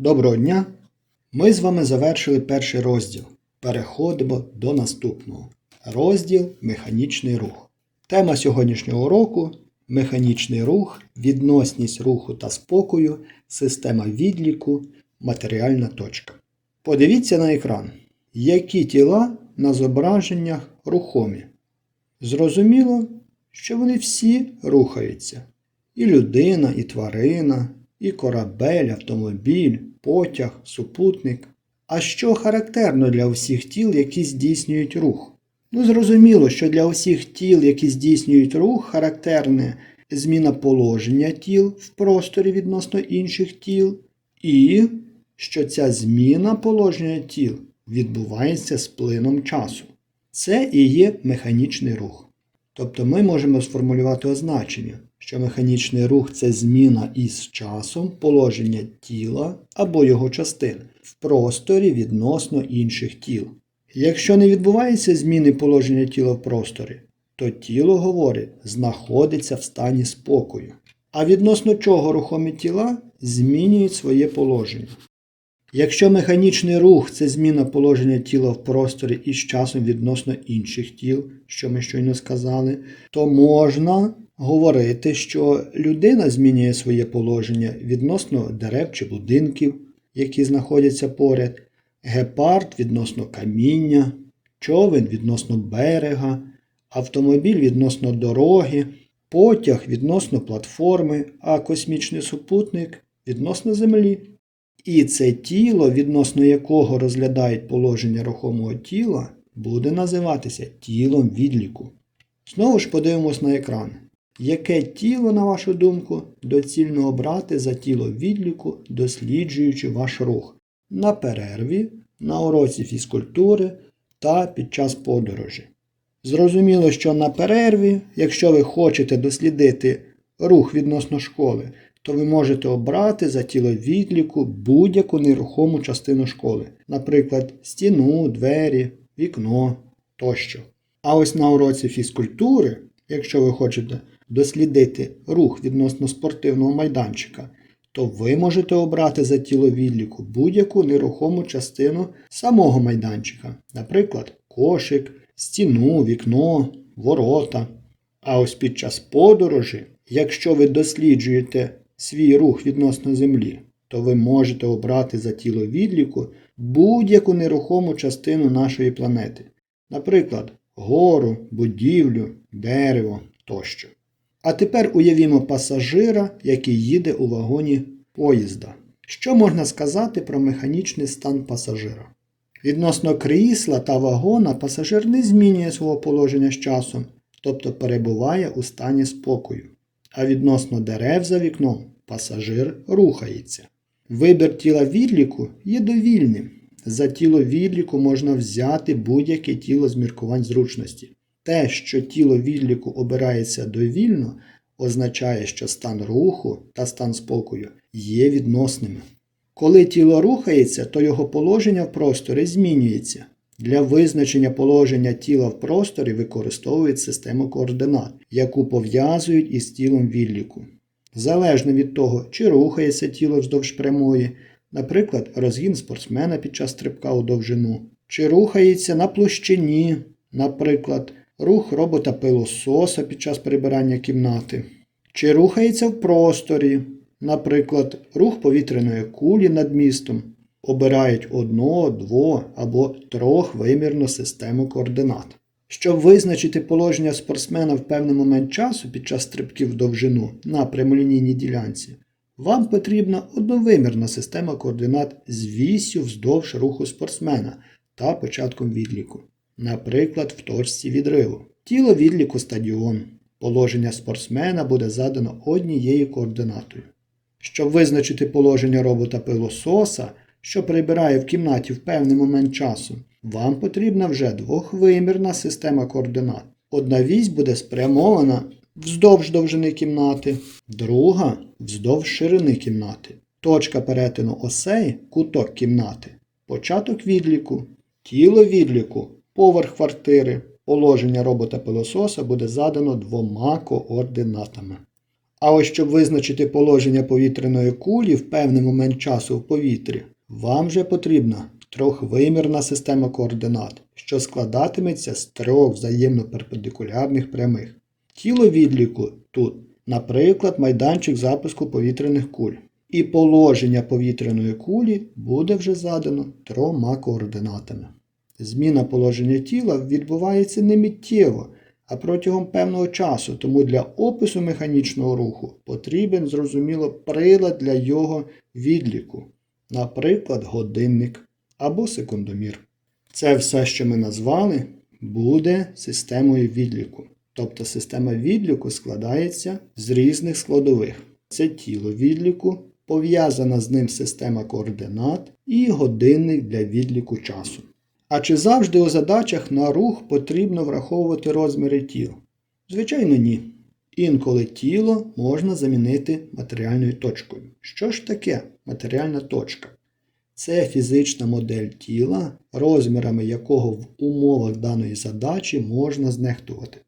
Доброго дня! Ми з вами завершили перший розділ. Переходимо до наступного. Розділ Механічний рух. Тема сьогоднішнього уроку механічний рух, відносність руху та спокою, система відліку, матеріальна точка. Подивіться на екран, які тіла на зображеннях рухомі. Зрозуміло, що вони всі рухаються. І людина, і тварина, і корабель, автомобіль, потяг, супутник. А що характерно для усіх тіл, які здійснюють рух? Ну, зрозуміло, що для усіх тіл, які здійснюють рух, характерне зміна положення тіл в просторі відносно інших тіл, і що ця зміна положення тіл відбувається з плином часу. Це і є механічний рух. Тобто ми можемо сформулювати означення, що механічний рух це зміна із часом положення тіла або його частин в просторі відносно інших тіл. Якщо не відбувається зміни положення тіла в просторі, то тіло, говорить, знаходиться в стані спокою. А відносно чого рухомі тіла змінюють своє положення. Якщо механічний рух це зміна положення тіла в просторі із часом відносно інших тіл, що ми щойно сказали, то можна говорити, що людина змінює своє положення відносно дерев чи будинків, які знаходяться поряд, гепард відносно каміння, човен відносно берега, автомобіль відносно дороги, потяг відносно платформи, а космічний супутник відносно землі. І це тіло, відносно якого розглядають положення рухомого тіла, буде називатися тілом відліку. Знову ж подивимось на екран. Яке тіло, на вашу думку, доцільно обрати за тіло відліку, досліджуючи ваш рух на перерві, на уроці фізкультури та під час подорожі? Зрозуміло, що на перерві, якщо ви хочете дослідити рух відносно школи, то ви можете обрати за тіло відліку будь-яку нерухому частину школи, наприклад, стіну, двері, вікно тощо. А ось на уроці фізкультури, якщо ви хочете дослідити рух відносно спортивного майданчика, то ви можете обрати за тіло відліку будь-яку нерухому частину самого майданчика, наприклад, кошик, стіну, вікно, ворота. А ось під час подорожі, якщо ви досліджуєте свій рух відносно Землі, то ви можете обрати за тіло відліку будь-яку нерухому частину нашої планети, наприклад, гору, будівлю, дерево тощо. А тепер уявімо пасажира, який їде у вагоні поїзда. Що можна сказати про механічний стан пасажира? Відносно крісла та вагона пасажир не змінює свого положення з часом, тобто перебуває у стані спокою. А відносно дерев за вікном пасажир рухається. Вибір тіла відліку є довільним. За тіло відліку можна взяти будь-яке тіло з міркувань зручності. Те, що тіло відліку обирається довільно, означає, що стан руху та стан спокою є відносними. Коли тіло рухається, то його положення в просторі змінюється. Для визначення положення тіла в просторі використовують систему координат, яку пов'язують із тілом відліку. Залежно від того, чи рухається тіло вздовж прямої, наприклад, розгін спортсмена під час стрибка у довжину, чи рухається на площині, наприклад, рух робота пилососа під час прибирання кімнати, чи рухається в просторі, наприклад, рух повітряної кулі над містом, обирають одно, дво або трьохвимірну систему координат. Щоб визначити положення спортсмена в певний момент часу під час стрибків в довжину на прямолінійній ділянці, вам потрібна одновимірна система координат з вісю вздовж руху спортсмена та початком відліку, наприклад, в точці відриву. Тіло відліку стадіон. Положення спортсмена буде задано однією координатою. Щоб визначити положення робота пилососа, що прибирає в кімнаті в певний момент часу, вам потрібна вже двохвимірна система координат. Одна вісь буде спрямована вздовж довжини кімнати, друга вздовж ширини кімнати. Точка перетину осей куток кімнати, початок відліку, тіло відліку, поверх квартири. Положення робота пилососа буде задано двома координатами. А ось щоб визначити положення повітряної кулі в певний момент часу в повітрі, вам вже потрібна трьохвимірна система координат, що складатиметься з трьох взаємно перпендикулярних прямих. Тіло відліку тут, наприклад, майданчик запуску повітряних куль. І положення повітряної кулі буде вже задано трьома координатами. Зміна положення тіла відбувається не миттєво, а протягом певного часу, тому для опису механічного руху потрібен, зрозуміло, прилад для його відліку, наприклад, годинник або секундомір. Це все, що ми назвали, буде системою відліку. Тобто система відліку складається з різних складових. Це тіло відліку, пов'язана з ним система координат і годинник для відліку часу. А чи завжди у задачах на рух потрібно враховувати розміри тіл? Звичайно, ні. Інколи тіло можна замінити матеріальною точкою. Що ж таке матеріальна точка? Це фізична модель тіла, розмірами якого в умовах даної задачі можна знехтувати.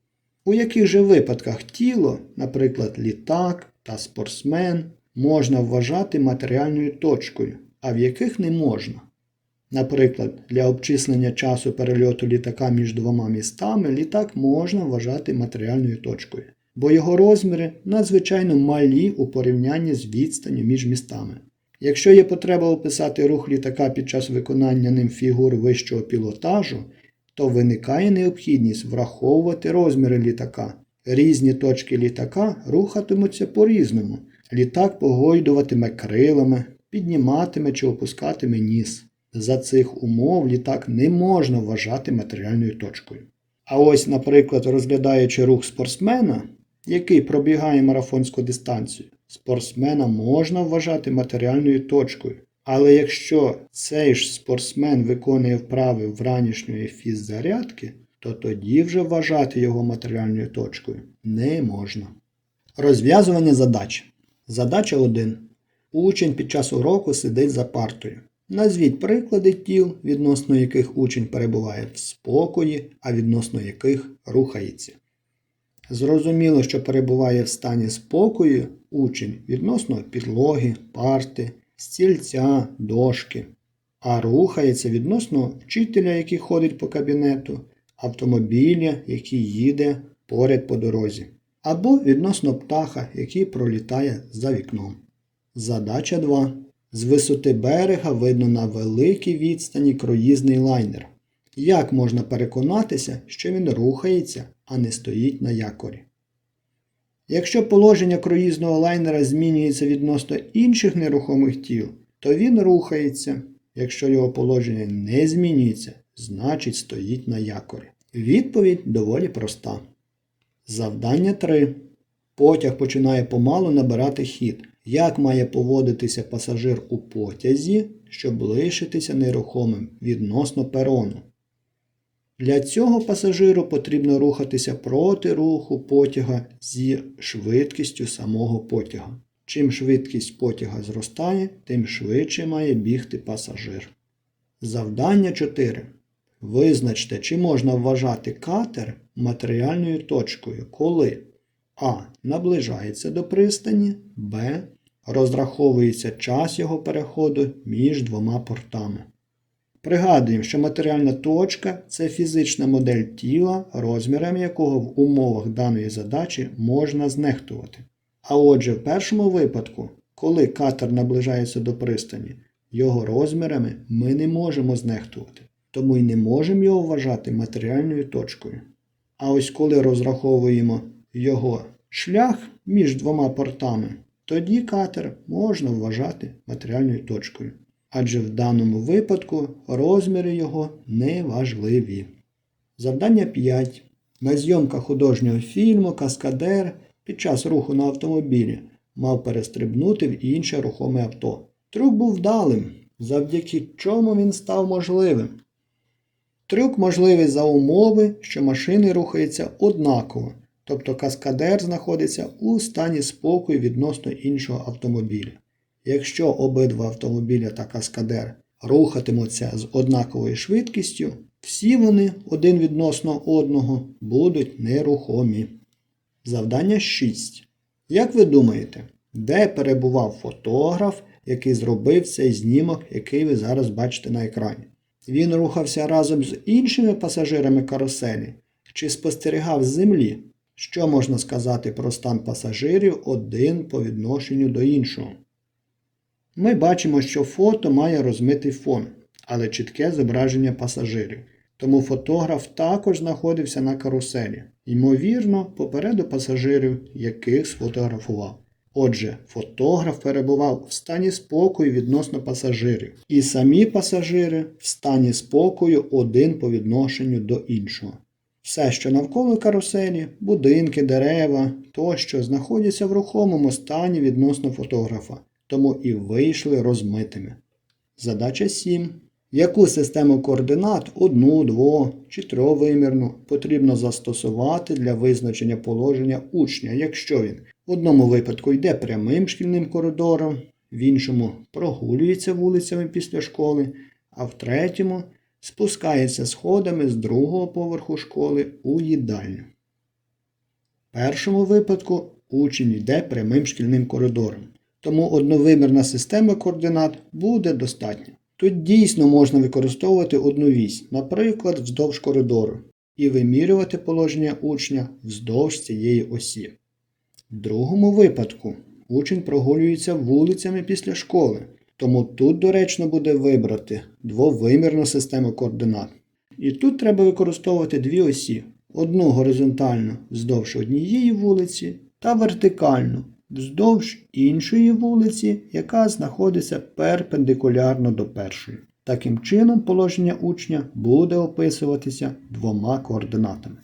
У яких же випадках тіло, наприклад, літак та спортсмен, можна вважати матеріальною точкою, а в яких не можна? Наприклад, для обчислення часу перельоту літака між двома містами літак можна вважати матеріальною точкою, бо його розміри надзвичайно малі у порівнянні з відстанню між містами. Якщо є потреба описати рух літака під час виконання ним фігур вищого пілотажу, то виникає необхідність враховувати розміри літака. Різні точки літака рухатимуться по-різному. Літак погойдуватиме крилами, підніматиме чи опускатиме ніс. За цих умов літак не можна вважати матеріальною точкою. А ось, наприклад, розглядаючи рух спортсмена, який пробігає марафонську дистанцію, спортсмена можна вважати матеріальною точкою. Але якщо цей ж спортсмен виконує вправи вранішньої фіззарядки, то тоді вже вважати його матеріальною точкою не можна. Розв'язування задач. Задача 1. Учень під час уроку сидить за партою. Назвіть приклади тіл, відносно яких учень перебуває в спокої, а відносно яких рухається. Зрозуміло, що перебуває в стані спокою учень відносно підлоги, парти, стільця, дошки, а рухається відносно вчителя, який ходить по кабінету, автомобіля, який їде поряд по дорозі, або відносно птаха, який пролітає за вікном. Задача 2. З висоти берега видно на великій відстані круїзний лайнер. Як можна переконатися, що він рухається, а не стоїть на якорі? Якщо положення круїзного лайнера змінюється відносно інших нерухомих тіл, то він рухається. Якщо його положення не змінюється, значить стоїть на якорі. Відповідь доволі проста. Завдання 3. Потяг починає помалу набирати хід. Як має поводитися пасажир у потязі, щоб лишитися нерухомим відносно перону? Для цього пасажиру потрібно рухатися проти руху потяга зі швидкістю самого потяга. Чим швидкість потяга зростає, тим швидше має бігти пасажир. Завдання 4. Визначте, чи можна вважати катер матеріальною точкою, коли А. Наближається до пристані, Б. Розраховується час його переходу між двома портами. Пригадуємо, що матеріальна точка це фізична модель тіла, розмірами якого в умовах даної задачі можна знехтувати. А отже, в першому випадку, коли катер наближається до пристані, його розмірами ми не можемо знехтувати, тому й не можемо його вважати матеріальною точкою. А ось коли розраховуємо його шлях між двома портами, тоді катер можна вважати матеріальною точкою. Адже в даному випадку розміри його не важливі. Завдання 5. На зйомках художнього фільму Каскадер під час руху на автомобілі мав перестрибнути в інше рухоме авто. Трюк був вдалим, завдяки чому він став можливим. Трюк можливий за умови, що машини рухаються однаково, тобто каскадер знаходиться у стані спокою відносно іншого автомобіля. Якщо обидва автомобіля та каскадер рухатимуться з однаковою швидкістю, всі вони один відносно одного будуть нерухомі. Завдання 6. Як ви думаєте, де перебував фотограф, який зробив цей знімок, який ви зараз бачите на екрані? Він рухався разом з іншими пасажирами каруселі чи спостерігав з землі? Що можна сказати про стан пасажирів один по відношенню до іншого? Ми бачимо, що фото має розмитий фон, але чітке зображення пасажирів. Тому фотограф також знаходився на каруселі, ймовірно, попереду пасажирів, яких сфотографував. Отже, фотограф перебував в стані спокою відносно пасажирів, і самі пасажири в стані спокою один по відношенню до іншого. Все, що навколо каруселі, будинки, дерева тощо знаходяться в рухомому стані відносно фотографа, тому і вийшли розмитими. Задача 7. Яку систему координат одну, дво чи тривимірну потрібно застосувати для визначення положення учня, якщо він в одному випадку йде прямим шкільним коридором, в іншому прогулюється вулицями після школи, а в третьому спускається сходами з другого поверху школи у їдальню. В першому випадку учень йде прямим шкільним коридором, тому одновимірна система координат буде достатня. Тут дійсно можна використовувати одну вісь, наприклад, вздовж коридору, і вимірювати положення учня вздовж цієї осі. В другому випадку учень прогулюється вулицями після школи, тому тут доречно буде вибрати двовимірну систему координат. І тут треба використовувати дві осі: одну горизонтальну вздовж однієї вулиці та вертикальну вздовж іншої вулиці, яка знаходиться перпендикулярно до першої. Таким чином, положення учня буде описуватися двома координатами.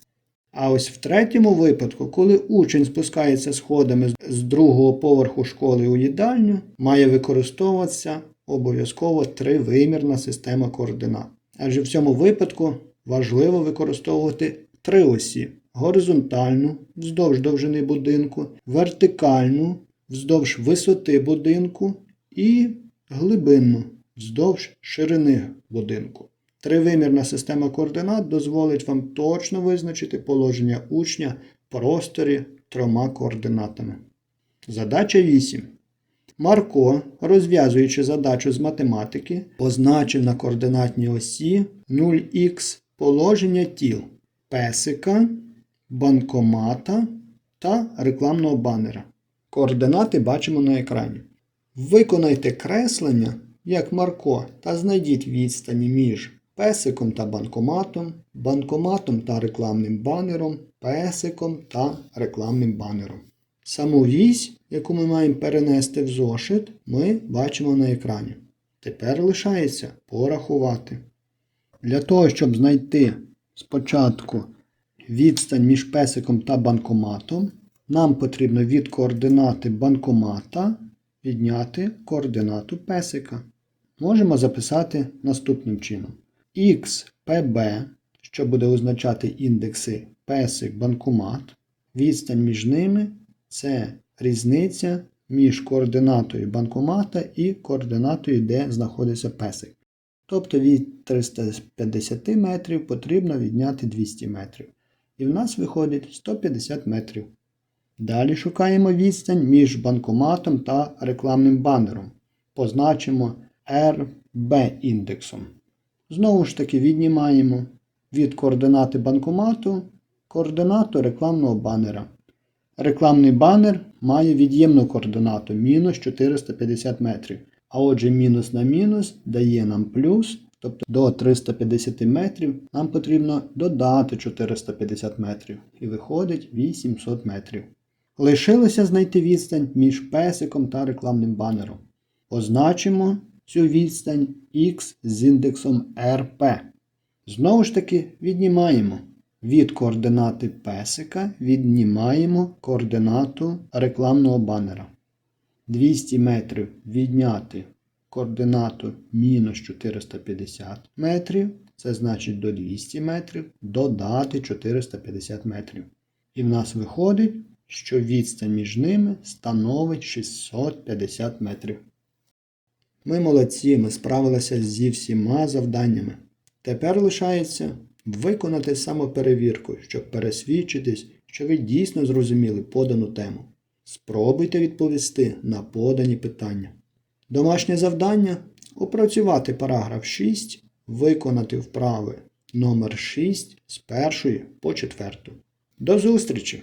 А ось в третьому випадку, коли учень спускається сходами з другого поверху школи у їдальню, має використовуватися обов'язково тривимірна система координат. Адже в цьому випадку важливо використовувати три осі: горизонтальну вздовж довжини будинку, вертикальну вздовж висоти будинку і глибинну вздовж ширини будинку. Тривимірна система координат дозволить вам точно визначити положення учня в просторі трьома координатами. Задача 8. Марко, розв'язуючи задачу з математики, позначив на координатній осі 0х положення тіл песика, банкомата та рекламного банера. Координати бачимо на екрані. Виконайте креслення, як Марко, та знайдіть відстані між песиком та банкоматом, банкоматом та рекламним банером, песиком та рекламним банером. Саму вісь, яку ми маємо перенести в зошит, ми бачимо на екрані. Тепер лишається порахувати. Для того, щоб знайти спочатку відстань між песиком та банкоматом, нам потрібно від координати банкомата відняти координату песика. Можемо записати наступним чином. XPB, що буде означати індекси песик банкомат. Відстань між ними це різниця між координатою банкомата і координатою, де знаходиться песик. Тобто від 350 метрів потрібно відняти 200 метрів. І в нас виходить 150 метрів. Далі шукаємо відстань між банкоматом та рекламним банером. Позначимо RB індексом. Знову ж таки віднімаємо від координати банкомату координату рекламного банера. Рекламний банер має від'ємну координату мінус 450 метрів. А отже, мінус на мінус дає нам плюс, тобто до 350 метрів нам потрібно додати 450 метрів. І виходить 800 метрів. Лишилося знайти відстань між песиком та рекламним банером. Позначимо цю відстань X з індексом RP. Знову ж таки віднімаємо. Від координати песика віднімаємо координату рекламного банера. 200 метрів відняти координату мінус 450 метрів. Це значить до 200 метрів додати 450 метрів. І в нас виходить, що відстань між ними становить 650 метрів. Ми молодці, ми справилися зі всіма завданнями. Тепер лишається виконати самоперевірку, щоб пересвідчитись, що ви дійсно зрозуміли подану тему. Спробуйте відповісти на подані питання. Домашнє завдання опрацювати параграф 6, виконати вправи номер 6 з першої по четверту. До зустрічі!